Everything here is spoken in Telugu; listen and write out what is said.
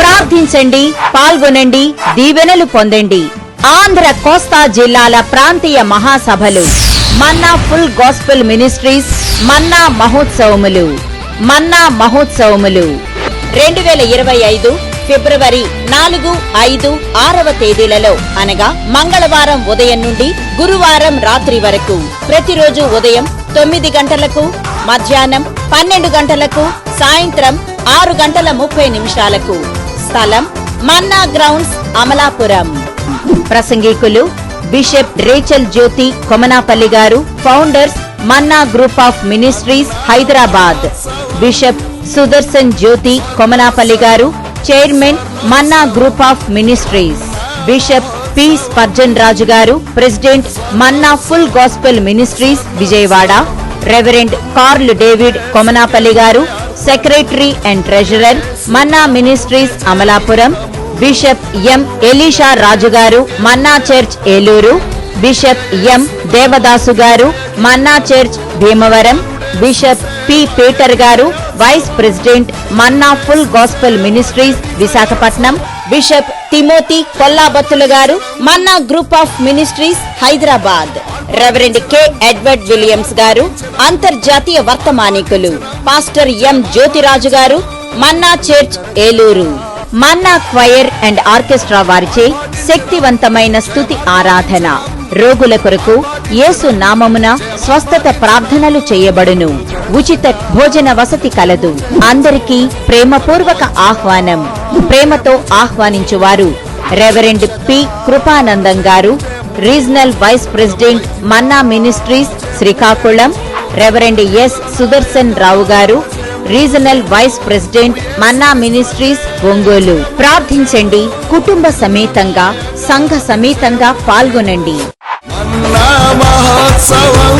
ప్రార్థించండి పాల్గొనండి దీవెనలు పొందండి. ఆంధ్ర కోస్తా జిల్లాల ప్రాంతీయ మహాసభలు Manna full gospel ministries Manna మహోత్సవములు మన్నా మహోత్సవములు. రెండు వేల ఇరవై ఐదు ఫిబ్రవరి నాలుగు ఐదు ఆరవ తేదీలలో అనగా మంగళవారం ఉదయం నుండి గురువారం రాత్రి వరకు. ప్రతిరోజు ఉదయం తొమ్మిది గంటలకు మధ్యాహ్నం పన్నెండు గంటలకు సాయంత్రం ఆరు గంటల ముప్పై నిమిషాలకు. స్థలం Manna grounds Amalapuram. ప్రసంగికులు bishop Rachel Jyothi Komanapalli garu founders Manna group of ministries Hyderabad. Bishop Sudarshan Jyothi Komanapalli garu chairman Manna group of ministries. Bishop P Spurgeon Raju garu president Manna full gospel ministries Vijayawada. Reverend Karl David Komanapalli garu secretary and treasurer Manna ministries Amalapuram bishop M Elisha Raju garu Manna church Eluru bishop M Devadasu garu Manna church Bhimavaram bishop P Peter garu vice president Manna full gospel ministries Visakhapatnam bishop Timothy Kollabathula garu Manna group of ministries Hyderabad. Reverend K Edward Williams garu అంతర్జాతీయ వర్తమానికులు. Pastor M Jyothiraju garu Manna church Eluru. Manna choir and orchestra వారిచే శక్తివంతమైన స్తుతి ఆరాధన. రోగుల కొరకు యేసు నామమున స్వస్థత ప్రార్థనలు చేయబడును. ఉచిత భోజన వసతి కలదు. అందరికీ ప్రేమపూర్వక ఆహ్వానం. ప్రేమతో ఆహ్వానించువారు. Reverend P Krupanandam garu regional vice president Manna ministries Srikakulam reverend S Sudarshan Rao garu regional vice president Manna ministries Ongole. ప్రార్థించండి. కుటుంబ సమేతంగా సంఘ సమేతంగా పాల్గొనండి. అన్నా మహోత్సవం